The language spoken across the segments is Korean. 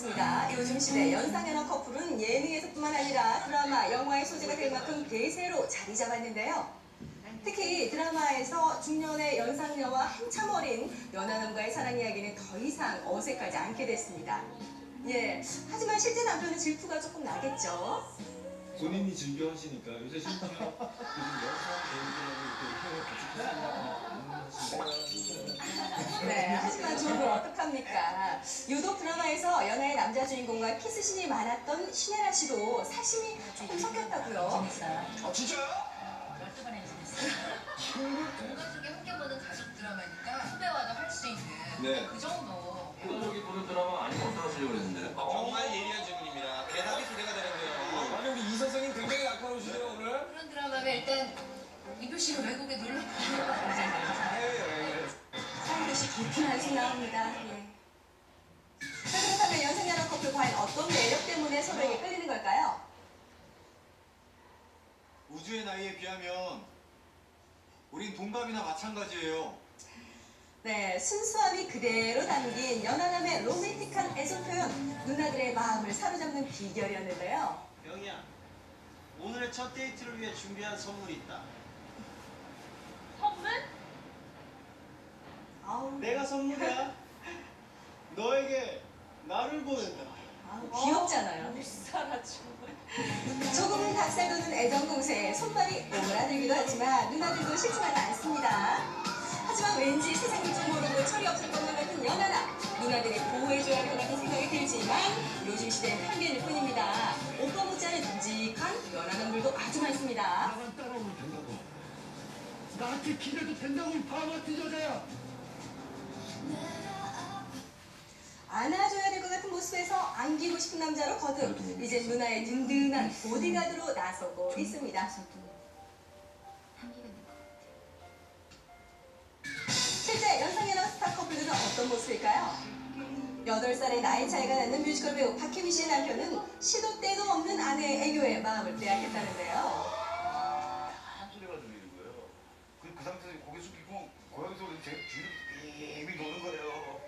그렇습니다. 요즘 시대 연상연하 커플은 예능에서뿐만 아니라 드라마, 영화의 소재가 될 만큼 대세로 자리 잡았는데요. 특히 드라마에서 중년의 연상녀와 한참 어린 연하남과의 사랑 이야기는 더 이상 어색하지 않게 됐습니다. 예, 하지만 실제 남편은 질투가 조금 나겠죠. 본인이 즐겨 하시니까 요새 심지어 요즘 여성 배우들하고 이렇게 헤어 같이 하시니까 네, 하지만 저는 어떡합니까? 유독 드라마에서 연하의 남자 주인공과 키스신이 많았던 신혜라 씨도 사심이 조금 섞였다고요. 아 진짜요? 가족이 함께 보는 가족 드라마니까 후배와도 할 수 있는 네. 그 정도 가족이 보는 드라마 아니면 어떠시려고 그랬는데? 정말 예리한 질문입니다. 대답이 기대가 되는데요. 아니 우리 이 선생님 굉장히 날카로우시네요 오늘 그런 드라마면 일단 이표 씨가 외국에 놀러 해외 여행 을 사람들이 깊은 한숨 나옵니다. 예. 자, 그렇다면 연상연하 커플 과연 어떤 매력 때문에 서로에게 끌리는 걸까요? 우주의 나이에 비하면 우린 동갑이나 마찬가지예요. 네, 순수함이 그대로 담긴 연하남의 로맨틱한 애정 표현, 누나들의 마음을 사로잡는 비결이었는데요. 영희야, 오늘의 첫 데이트를 위해 준비한 선물이 있다. 아우, 내가 선물이야. 너에게 나를 보낸다. 아우, 귀엽잖아요. 조금은 닭살 돋는 애정 공세에 손발이 오그라들기도 하지만 누나들도 실증하지 않습니다. 하지만 왠지 세상을 좀 모르고 철이 없을 것만 같은 연하남. 누나들이 보호해줘야 할 것 같은 생각이 들지만 요즘 시대는 편견일 뿐입니다. 오빠 못지않은 듬직한 연하남들도 아주 많습니다. 나만 따라오면 된다고. 나한테 기대도 된다고 이 바보 같은 여자야. 안기고 싶은 남자로 거듭 이제 누나의 든든한 보디가드로 나서고 있습니다. 실제 연상연하 스타 커플들은 어떤 모습일까요? 8살의 나이 차이가 나는 뮤지컬 배우 박혜미 씨의 남편은 시도 때도 없는 아내의 애교에 마음을 빼앗겼다는데요. 한 소리가 들리는 거예요. 그, 그 상태에서 고개 숙이고 고양이 소리 제 뒤를 빙빙 도는 거예요.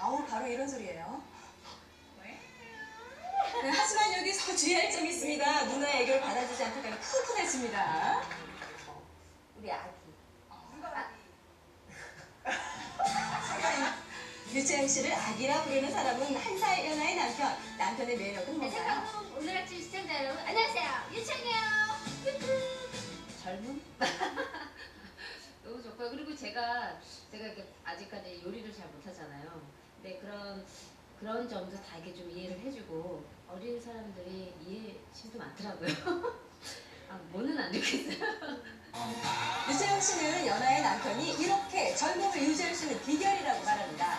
아우 바로 이런 소리예요. 주의할 점이 있습니다. 누나의 애교를 받아주지 않다가 큰 혼냈습니다. 우리 아기. 유채영 씨를 아기라 부르는 사람은 한 살 연하의 남편. 남편의 매력은 뭔가요? 생각은 오늘 아침 시청자 여러분 안녕하세요 유창이에요 젊음 너무 좋고요 그리고 제가 제가 이렇게 아직까지 요리를 잘 못하잖아요 근데 그런 그런 점도 다 이렇게 좀 이해를 해주고 어린 사람들이 이해심도 많더라고요 아 뭐는 안 되겠어요 유채영 씨는 연하의 남편이 이렇게 젊음을 유지할 수 있는 비결이라고 말합니다.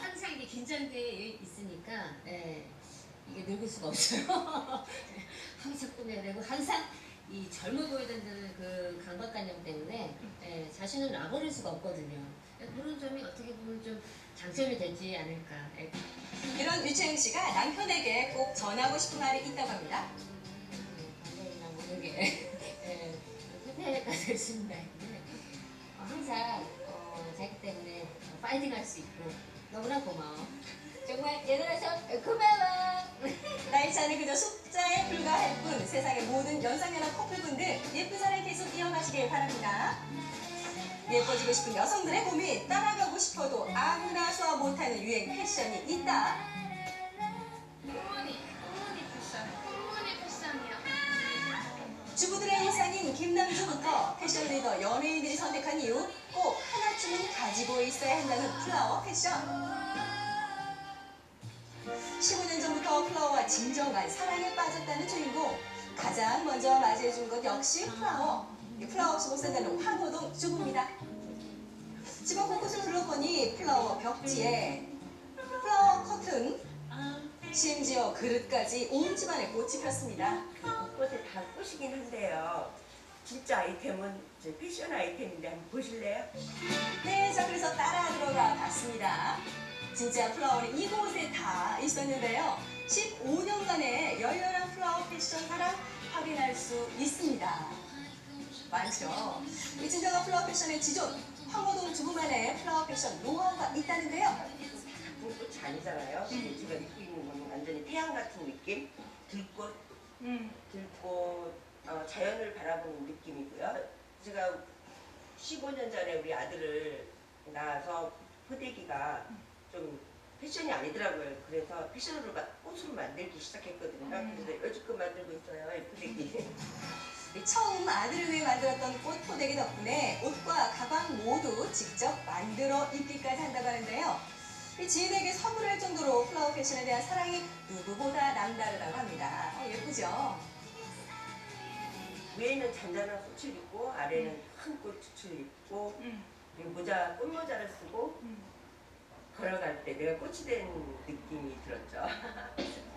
항상 이게 긴장돼 있으니까 예, 이게 늙을 수가 없어요. 항상 꾸며야 되고 항상 이 젊어 보여야 된다는 그 강박관념 때문에 예, 자신을 놔버릴 수가 없거든요. 예, 그런 점이 어떻게 보면 좀 장점이 되지 않을까. 예. 이런 유채영 씨가 남편에게 꼭 전하고 싶은 말이 있다고 합니다. 반대이나 모르게 예, 끝내가 될수 있는 나인데 어, 항상 어, 자기 때문에 파이팅할 수 있고 너무나 고마워. 정말 얘들아서 고마워. 나이 차는 그저 숫자에 불과할 뿐 세상의 모든 연상연하 커플분들 예쁜 사랑 계속 이어가시길 바랍니다. 예뻐지고 싶은 여성들의 고민 따라가고 싶어도 아무나 소화 못하는 유행 패션이 있다. 주부들의 일상인 김남주부터 패션 리더 연예인들이 선택한 이유 꼭 하나쯤은 가지고 있어야 한다는 플라워 패션. 15년 전부터 플라워와 진정한 사랑에 빠졌다는 주인공. 가장 먼저 맞이해준 것 역시 플라워. 이 플라워 없이 못 산다는 황호동 주부입니다. 집안 곳곳을 둘러보니 플라워 벽지에 플라워 커튼, 심지어 그릇까지 온 집안에 꽃이 폈습니다. 곳곳에 다 꼬시긴 한데요. 진짜 아이템은 제 패션 아이템인데 한번 보실래요? 네, 자 그래서 따라 들어가 봤습니다. 진짜 플라워는 이곳에 다 있었는데요. 15년간의 열렬한 플라워 패션 사랑 확인할 수 있습니다. 많죠. 이 진정한 플라워 패션의 지존 황호동 주부만의 플라워 패션 노하우가 있다는데요. 작은 꽃이 아니잖아요. 근데 제가 입고 있는 건 완전히 태양 같은 느낌, 들꽃, 들꽃, 어, 자연을 바라보는 느낌이고요. 제가 15년 전에 우리 아들을 낳아서 포대기가 좀 패션이 아니더라고요. 그래서 패션으로 마- 꽃으로 만들기 시작했거든요. 그래서 여지껏 만들고 있어요. 이 포대기. 이 처음 아들을 위해 만들었던 꽃 포대기 덕분에 옷과 가방 모두 직접 만들어 입기까지 한다고 하는데요. 이 지인에게 선물을 할 정도로 플라워 패션에 대한 사랑이 누구보다 남다르다고 합니다. 어, 예쁘죠? 위에는 잔잔한 꽃을 입고 아래는 큰 꽃을 입고 그리고 모자 꽃모자를 쓰고 걸어갈 때 내가 꽃이 된 느낌이 들었죠.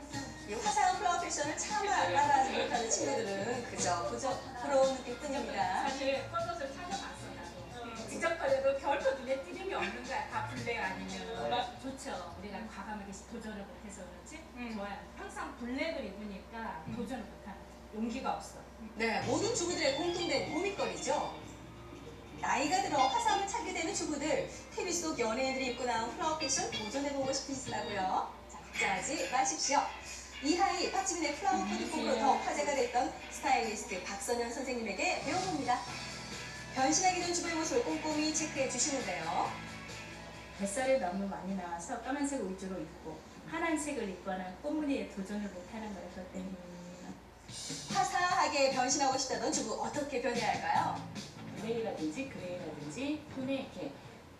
이 화사한 플라워 패션을 차마 따라하지 못하는 친구들은 그저 부저 부러운 느낌 뿐입니다. 사실 꽃옷을 찾아봤어 나도 직접 걸려도 결코 눈에 띄는 게 없는 거야. 다 블랙 아니면. 막 좋죠. 우리가 과감하게 도전을 못해서 그렇지? 좋아요. 항상 블랙을 입으니까 도전을 못하는 용기가 없어. 네, 모든 주부들의 공통된 고민거리죠. 나이가 들어 화사함을 찾게 되는 주부들, TV 속 연예인들이 입고 나온 플라워 패션 도전해보고 싶으시다고요? 자, 걱정하지 마십시오. 이하이 박지민의 플라워 코디법으로 더 화제가 됐던 스타일리스트 박선현 선생님에게 배워봅니다. 변신하게 된 주부의 모습을 꼼꼼히 체크해 주시는데요. 뱃살이 너무 많이 나와서 까만색 위주로 입고 하얀색을 입거나 꽃무늬에 도전을 못하는 거예요 그것 때문에 화사하게 변신하고 싶다던 주부 어떻게 변해야 할까요? 블랙이라든지 그레이라든지 톤에 이렇게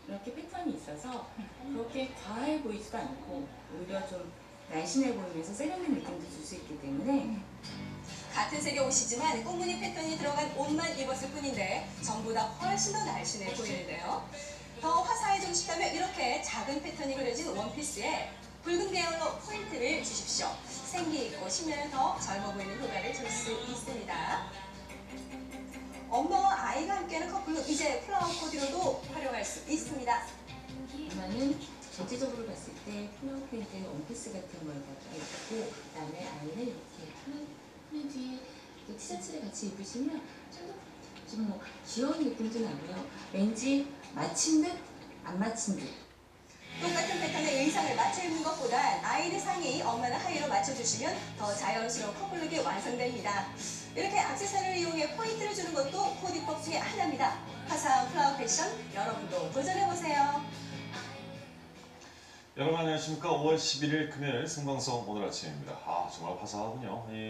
이렇게 패턴이 있어서 그렇게 과해 보이지도 않고 오히려 좀 날씬해 보이면서 세련된 느낌도 줄 수 있기 때문에 같은 색의 옷이지만 꽃무늬 패턴이 들어간 옷만 입었을 뿐인데 전보다 훨씬 더 날씬해 보이는데요. 더 화사해지고 싶다면 이렇게 작은 패턴이 그려진 원피스에 붉은 계열로 포인트를 주십시오. 생기 있고 10년을 더 젊어 보이는 효과를 줄 수 있습니다. 엄마와 아이가 함께하는 커플룩 이제 플라워 코디로도 활용할 수 있습니다. 엄마는 전체적으로 봤을 때 플라워 프린트의 원피스 같은 걸 갖다 입고 그다음에 아이는 이렇게 하는 또 티셔츠를 같이 입으시면 좀뭐 귀여운 느낌도 나고요. 왠지 맞힌 듯 안 맞힌 듯. 똑같은 패턴의 의상을 맞춰 입는 것보단 아이는 상의, 엄마는 하의로 맞춰주시면 더 자연스러운 커플룩이 완성됩니다. 이렇게 액세서리를 이용해 포인트를 주는 것도 코디법 중에 하나입니다. 화사한 플라워 패션 여러분도 도전해보세요. 여러분 안녕하십니까? 5월 11일 금요일 생방송 오늘 아침입니다. 아 정말 화사하군요. 이